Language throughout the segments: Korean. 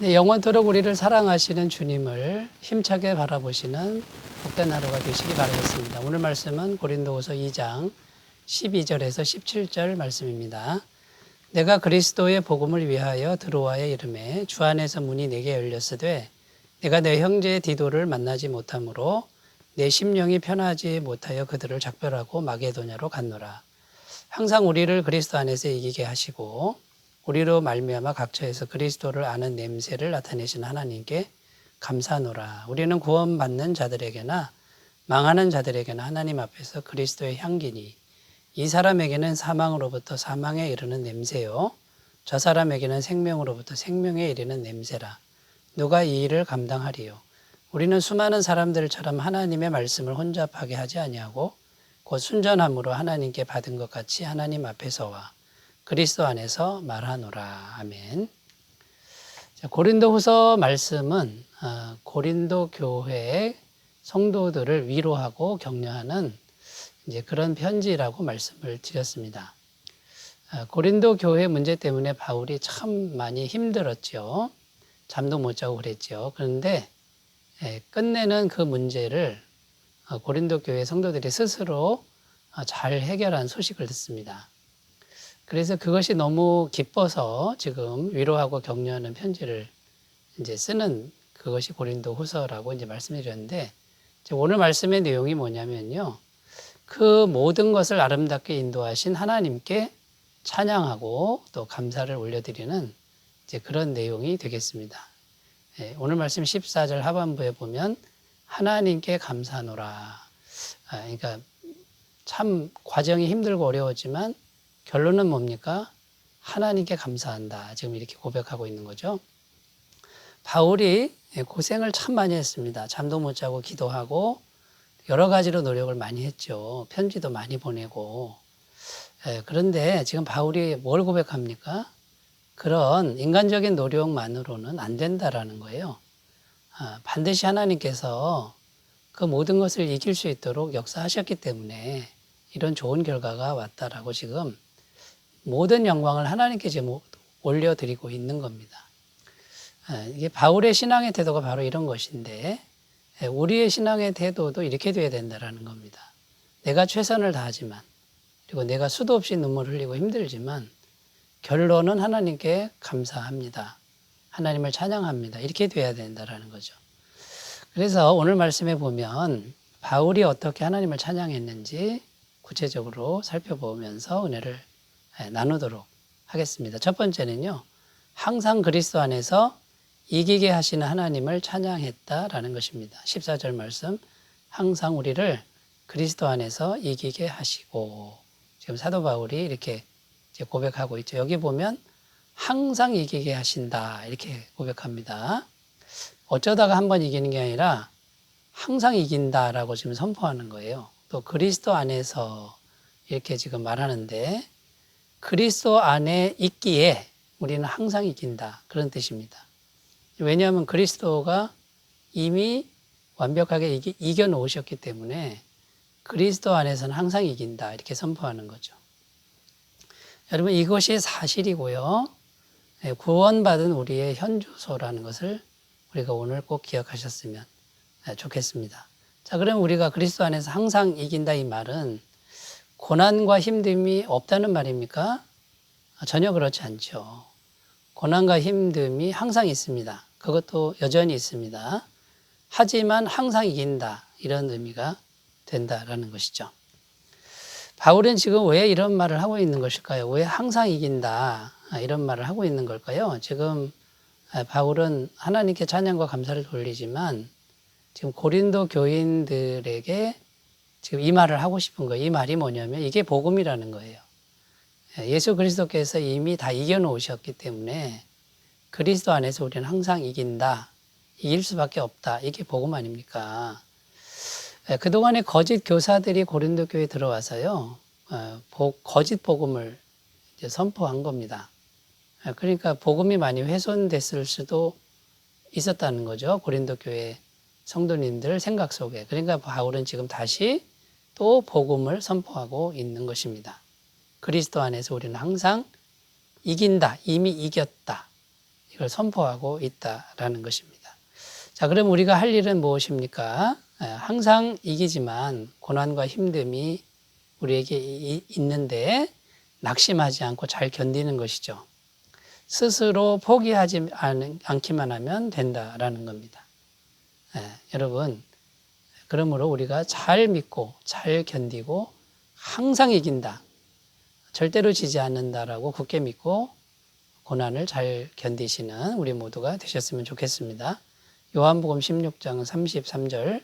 네, 영원토록 우리를 사랑하시는 주님을 힘차게 바라보시는 복된 하루가 되시기 바라겠습니다. 오늘 말씀은 고린도후서 2장 12절에서 17절 말씀입니다. 내가 그리스도의 복음을 위하여 들어와야 이름에 주 안에서 문이 내게 열렸으되 내가 내 형제 디도를 만나지 못하므로 내 심령이 편하지 못하여 그들을 작별하고 마게도냐로 갔노라. 항상 우리를 그리스도 안에서 이기게 하시고 우리로 말미암아 각처에서 그리스도를 아는 냄새를 나타내신 하나님께 감사노라. 우리는 구원받는 자들에게나 망하는 자들에게나 하나님 앞에서 그리스도의 향기니 이 사람에게는 사망으로부터 사망에 이르는 냄새요 저 사람에게는 생명으로부터 생명에 이르는 냄새라. 누가 이 일을 감당하리요? 우리는 수많은 사람들처럼 하나님의 말씀을 혼잡하게 하지 아니하고 곧 순전함으로 하나님께 받은 것 같이 하나님 앞에서와 그리스도 안에서 말하노라. 아멘. 자, 고린도후서 말씀은 어, 고린도 교회의 성도들을 위로하고 격려하는 이제 그런 편지라고 말씀을 드렸습니다. 어, 고린도 교회 문제 때문에 바울이 참 많이 힘들었죠. 잠도 못 자고 그랬죠. 그런데 예, 끝내는 그 문제를 어, 고린도 교회 성도들이 스스로 어, 잘 해결한 소식을 듣습니다. 그래서 그것이 너무 기뻐서 지금 위로하고 격려하는 편지를 이제 쓰는 그것이 고린도 후서라고 이제 말씀드렸는데 오늘 말씀의 내용이 뭐냐면요. 그 모든 것을 아름답게 인도하신 하나님께 찬양하고 또 감사를 올려드리는 이제 그런 내용이 되겠습니다. 예, 오늘 말씀 14절 하반부에 보면 하나님께 감사노라. 아, 그러니까 참 과정이 힘들고 어려웠지만 결론은 뭡니까? 하나님께 감사한다. 지금 이렇게 고백하고 있는 거죠. 바울이 고생을 참 많이 했습니다. 잠도 못 자고 기도하고 여러 가지로 노력을 많이 했죠. 편지도 많이 보내고. 예, 그런데 지금 바울이 뭘 고백합니까? 그런 인간적인 노력만으로는 안 된다라는 거예요. 아, 반드시 하나님께서 그 모든 것을 이길 수 있도록 역사하셨기 때문에 이런 좋은 결과가 왔다라고 지금 모든 영광을 하나님께 지금 올려드리고 있는 겁니다. 아, 이게 바울의 신앙의 태도가 바로 이런 것인데 예, 우리의 신앙의 태도도 이렇게 돼야 된다라는 겁니다. 내가 최선을 다하지만 그리고 내가 수도 없이 눈물 흘리고 힘들지만 결론은 하나님께 감사합니다. 하나님을 찬양합니다. 이렇게 돼야 된다라는 거죠. 그래서 오늘 말씀에 보면 바울이 어떻게 하나님을 찬양했는지 구체적으로 살펴보면서 은혜를 예, 나누도록 하겠습니다. 첫 번째는요. 항상 그리스도 안에서 이기게 하시는 하나님을 찬양했다라는 것입니다. 14절 말씀. 항상 우리를 그리스도 안에서 이기게 하시고 지금 사도 바울이 이렇게 고백하고 있죠. 여기 보면 항상 이기게 하신다 이렇게 고백합니다. 어쩌다가 한 번 이기는 게 아니라 항상 이긴다라고 지금 선포하는 거예요. 또 그리스도 안에서 이렇게 지금 말하는데 그리스도 안에 있기에 우리는 항상 이긴다 그런 뜻입니다. 왜냐하면 그리스도가 이미 완벽하게 이겨 놓으셨기 때문에 그리스도 안에서는 항상 이긴다 이렇게 선포하는 거죠. 여러분 이것이 사실이고요. 예, 구원받은 우리의 현주소라는 것을 우리가 오늘 꼭 기억하셨으면 예, 좋겠습니다. 자, 그럼 우리가 그리스도 안에서 항상 이긴다 이 말은 고난과 힘듦이 없다는 말입니까? 아, 전혀 그렇지 않죠. 고난과 힘듦이 항상 있습니다. 그것도 여전히 있습니다. 하지만 항상 이긴다. 이런 의미가 된다라는 것이죠. 바울은 지금 왜 이런 말을 하고 있는 것일까요? 왜 항상 이긴다. 이런 말을 하고 있는 걸까요? 지금 바울은 하나님께 찬양과 감사를 돌리지만 지금 고린도 교인들에게 지금 이 말을 하고 싶은 거예요. 이 말이 뭐냐면 이게 복음이라는 거예요. 예수 그리스도께서 이미 다 이겨놓으셨기 때문에 그리스도 안에서 우리는 항상 이긴다. 이길 수밖에 없다. 이게 복음 아닙니까? 그동안에 거짓 교사들이 고린도 교회에 들어와서요, 어, 거짓 복음을 선포한 겁니다. 그러니까 복음이 많이 훼손됐을 수도 있었다는 거죠. 고린도 교회 성도님들 생각 속에. 그러니까 바울은 지금 다시 또 복음을 선포하고 있는 것입니다. 그리스도 안에서 우리는 항상 이긴다, 이미 이겼다. 이걸 선포하고 있다라는 것입니다. 자, 그럼 우리가 할 일은 무엇입니까? 에, 항상 이기지만 고난과 힘듦이 우리에게 이- 있는데 낙심하지 않고 잘 견디는 것이죠. 스스로 포기하지 않- 않기만 하면 된다라는 겁니다. 예, 여러분, 그러므로 우리가 잘 믿고 잘 견디고 항상 이긴다. 절대로 지지 않는다라고 굳게 믿고 고난을 잘 견디시는 우리 모두가 되셨으면 좋겠습니다. 요한복음 16장 33절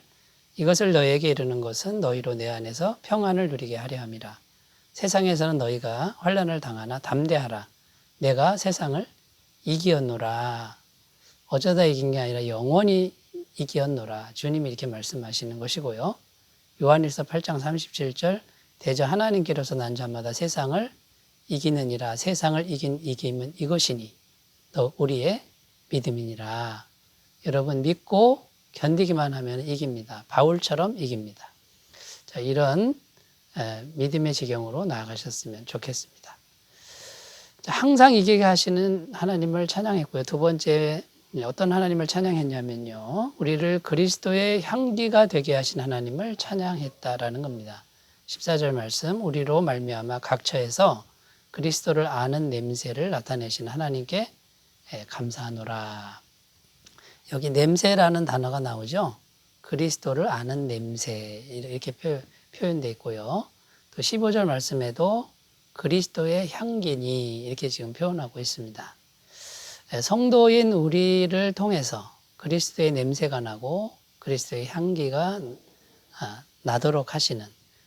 이것을 너에게 이르는 것은 너희로 내 안에서 평안을 누리게 하려 함이라. 세상에서는 너희가 환난을 당하나 담대하라. 내가 세상을 이기었노라. 어쩌다 이긴 게 아니라 영원히 이기었노라. 주님이 이렇게 말씀하시는 것이고요. 요한일서 8장 37절 대저 하나님께로서 난 자마다 세상을 이기느니라. 세상을 이긴 이김은 이것이니 너 우리의 믿음이니라. 여러분 믿고 견디기만 하면 이깁니다. 바울처럼 이깁니다. 자, 이런 에, 믿음의 지경으로 나아가셨으면 좋겠습니다. 자, 항상 이기게 하시는 하나님을 찬양했고요. 두 번째 어떤 하나님을 찬양했냐면요. 우리를 그리스도의 향기가 되게 하신 하나님을 찬양했다라는 겁니다. 14절 말씀 우리로 말미암아 각처에서 그리스도를 아는 냄새를 나타내신 하나님께 예, 감사하노라. 여기 냄새라는 단어가 나오죠. 그리스도를 아는 냄새 이렇게 표, 현되어 있고요. 또 15절 말씀에도 그리스도의 향기니 이렇게 지금 표현하고 있습니다. 예, 성도인 우리를 통해서 그리스도의 냄새가 나고 그리스도의 향기가 아, 나도록 하시는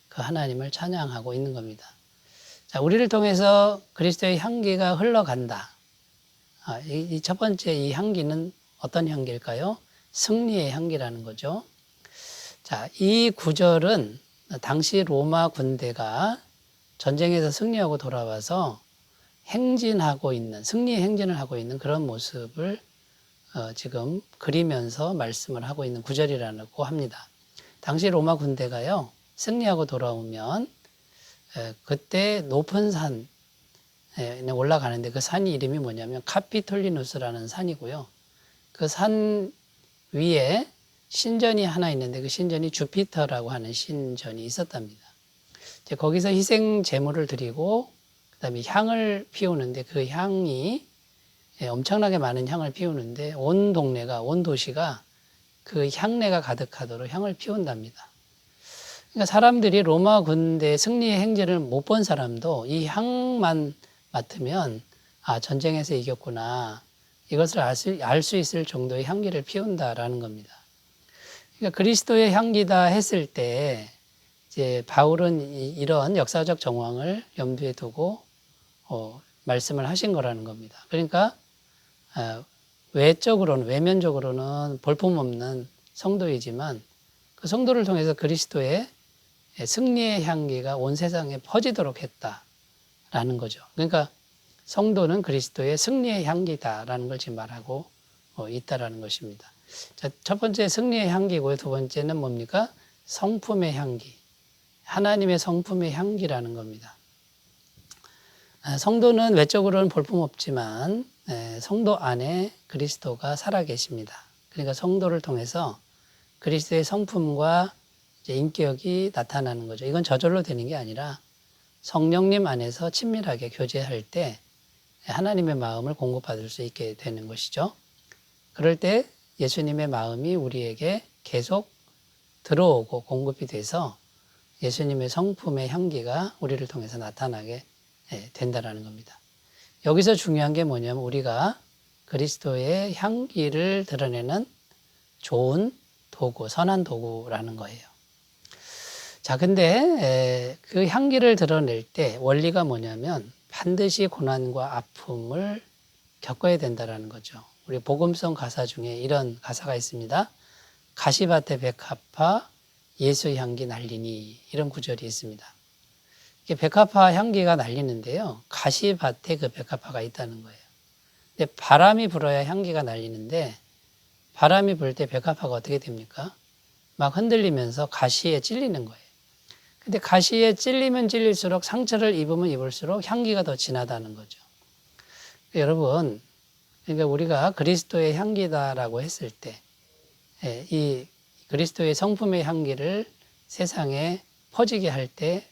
그 하나님을 찬양하고 있는 겁니다. 자, 우리를 통해서 그리스도의 향기가 흘러간다. 아, 이첫 번째 이 향기는 어떤 향기일까요? 승리의 향기라는 거죠. 자, 이 구절은 당시 로마 군대가 전쟁에서 승리하고 돌아와서 행진하고 있는, 승리의 행진을 하고 있는 그런 모습을 어, 지금 그리면서 말씀을 하고 있는 구절이라고 합니다. 당시 로마 군대가요, 승리하고 돌아오면 에, 그때 높은 산, 에, 올라가는데 그 산이 이름이 뭐냐면 카피톨리누스라는 산이고요. 그 산 위에 신전이 하나 있는데 그 신전이 주피터라고 하는 신전이 있었답니다. 이제 거기서 희생 제물을 드리고 그다음에 향을 피우는데 그 향이 예, 엄청나게 많은 향을 피우는데 온 동네가 온 도시가 그 향내가 가득하도록 향을 피운답니다. 그러니까 사람들이 로마 군대 승리의 행진을 못 본 사람도 이 향만 맡으면 아 전쟁에서 이겼구나 이것을 알수 알 수 있을 정도의 향기를 피운다라는 겁니다. 그러니까 그리스도의 향기다 했을 때 이제 바울은 이- 이런 역사적 정황을 염두에 두고 어, 말씀을 하신 거라는 겁니다. 그러니까 어, 외적으로는 외면적으로는 볼품없는 성도이지만 그 성도를 통해서 그리스도의 승리의 향기가 온 세상에 퍼지도록 했다라는 거죠. 그러니까 성도는 그리스도의 승리의 향기다라는 걸 지금 말하고 어, 있다라는 것입니다. 자, 첫 번째 승리의 향기고요. 두 번째는 뭡니까? 성품의 향기. 하나님의 성품의 향기라는 겁니다. 아, 성도는 외적으로는 볼품없지만 에, 성도 안에 그리스도가 살아 계십니다. 그러니까 성도를 통해서 그리스도의 성품과 인격이 나타나는 거죠. 이건 저절로 되는 게 아니라 성령님 안에서 친밀하게 교제할 때 하나님의 마음을 공급받을 수 있게 되는 것이죠. 그럴 때 예수님의 마음이 우리에게 계속 들어오고 공급이 돼서 예수님의 성품의 향기가 우리를 통해서 나타나게 예, 된다라는 겁니다. 여기서 중요한 게 뭐냐면 우리가 그리스도의 향기를 드러내는 좋은 도구, 선한 도구라는 거예요. 자, 근데 그 향기를 드러낼 때 원리가 뭐냐면 반드시 고난과 아픔을 겪어야 된다라는 거죠. 우리 복음성 가사 중에 이런 가사가 있습니다. 가시밭에 백합화 예수 향기 날리니 이런 구절이 있습니다. 백합화 향기가 날리는데요. 가시밭에 그 백합화가 있다는 거예요. 근데 바람이 불어야 향기가 날리는데 바람이 불 때 백합화가 어떻게 됩니까? 막 흔들리면서 가시에 찔리는 거예요. 근데 가시에 찔리면 찔릴수록 상처를 입으면 입을수록 향기가 더 진하다는 거죠. 여러분, 그러니까 우리가 그리스도의 향기다라고 했을 때, 예, 이 그리스도의 성품의 향기를 세상에 퍼지게 할 때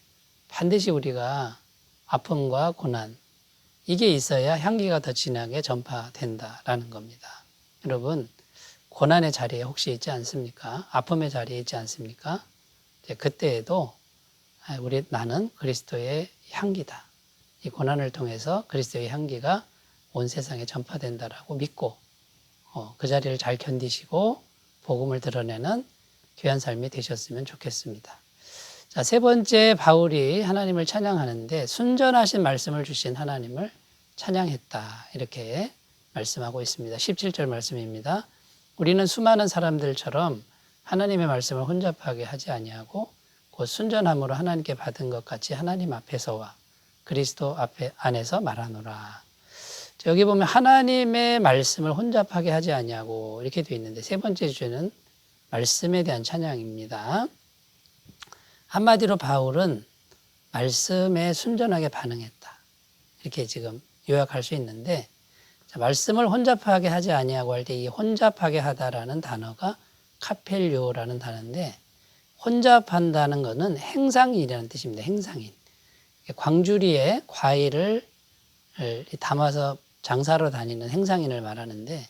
반드시 우리가 아픔과 고난, 이게 있어야 향기가 더 진하게 전파된다라는 겁니다. 여러분, 고난의 자리에 혹시 있지 않습니까? 아픔의 자리에 있지 않습니까? 그때에도 아, 우리 나는 그리스도의 향기다. 이 고난을 통해서 그리스도의 향기가 온 세상에 전파된다라고 믿고 어, 그 자리를 잘 견디시고 복음을 드러내는 귀한 삶이 되셨으면 좋겠습니다. 자, 세 번째 바울이 하나님을 찬양하는데 순전하신 말씀을 주신 하나님을 찬양했다. 이렇게 말씀하고 있습니다. 17절 말씀입니다. 우리는 수많은 사람들처럼 하나님의 말씀을 혼잡하게 하지 아니하고 곧 순전함으로 하나님께 받은 것 같이 하나님 앞에서와 그리스도 앞에 안에서 말하노라. 여기 보면 하나님의 말씀을 혼잡하게 하지 아니하고 이렇게 되어 있는데 세 번째 주제는 말씀에 대한 찬양입니다. 한마디로 바울은 말씀에 순전하게 반응했다. 이렇게 지금 요약할 수 있는데 자, 말씀을 혼잡하게 하지 아니하고 할 때 이 혼잡하게 하다라는 단어가 카펠료라는 단어인데 혼잡한다는 것은 행상인이라는 뜻입니다. 행상인. 광주리에 과일을 담아서 장사로 다니는 행상인을 말하는데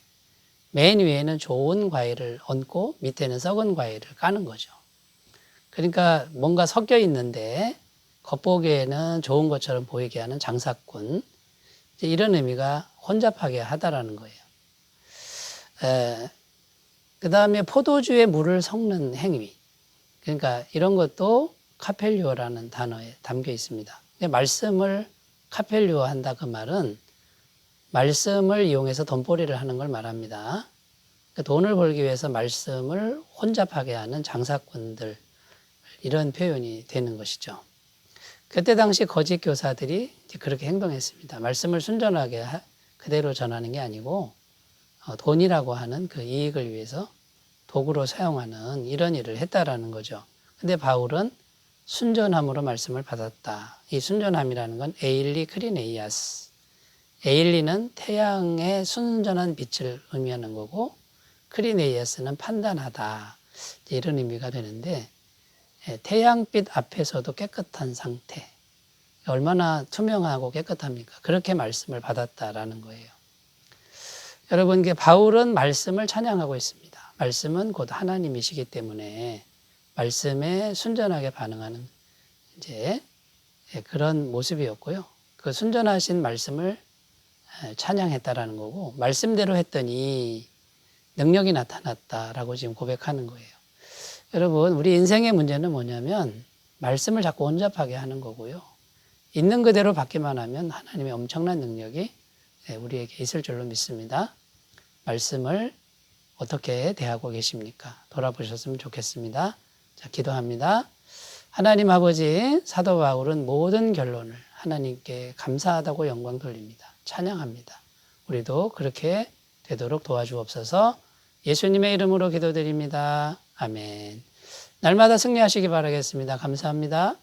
맨 위에는 좋은 과일을 얹고 밑에는 썩은 과일을 까는 거죠. 그러니까 뭔가 섞여 있는데 겉보기에는 좋은 것처럼 보이게 하는 장사꾼 이런 의미가 혼잡하게 하다라는 거예요. 그 다음에 포도주에 물을 섞는 행위. 그러니까 이런 것도 카펠리오라는 단어에 담겨 있습니다. 말씀을 카펠리오 한다 그 말은 말씀을 이용해서 돈벌이를 하는 걸 말합니다. 그러니까 돈을 벌기 위해서 말씀을 혼잡하게 하는 장사꾼들 이런 표현이 되는 것이죠. 그때 당시 거짓 교사들이 그렇게 행동했습니다. 말씀을 순전하게 그대로 전하는 게 아니고 어, 돈이라고 하는 그 이익을 위해서 도구로 사용하는 이런 일을 했다라는 거죠. 근데 바울은 순전함으로 말씀을 받았다. 이 순전함이라는 건 에일리 크리네이아스. 에일리는 태양의 순전한 빛을 의미하는 거고 크리네이아스는 판단하다. 이런 의미가 되는데 예, 태양빛 앞에서도 깨끗한 상태. 얼마나 투명하고 깨끗합니까? 그렇게 말씀을 받았다라는 거예요. 여러분, 바울은 말씀을 찬양하고 있습니다. 말씀은 곧 하나님이시기 때문에 말씀에 순전하게 반응하는 이제 예, 그런 모습이었고요. 그 순전하신 말씀을 예, 찬양했다라는 거고 말씀대로 했더니 능력이 나타났다라고 지금 고백하는 거예요. 여러분, 우리 인생의 문제는 뭐냐면 말씀을 자꾸 혼잡하게 하는 거고요. 있는 그대로 받기만 하면 하나님의 엄청난 능력이 예, 우리에게 있을 줄로 믿습니다. 말씀을 어떻게 대하고 계십니까? 돌아보셨으면 좋겠습니다. 자, 기도합니다. 하나님 아버지, 사도 바울은 모든 결론을 하나님께 감사하다고 영광 돌립니다. 찬양합니다. 우리도 그렇게 되도록 도와주옵소서 예수님의 이름으로 기도드립니다. 아멘. 날마다 승리하시기 바라겠습니다. 감사합니다.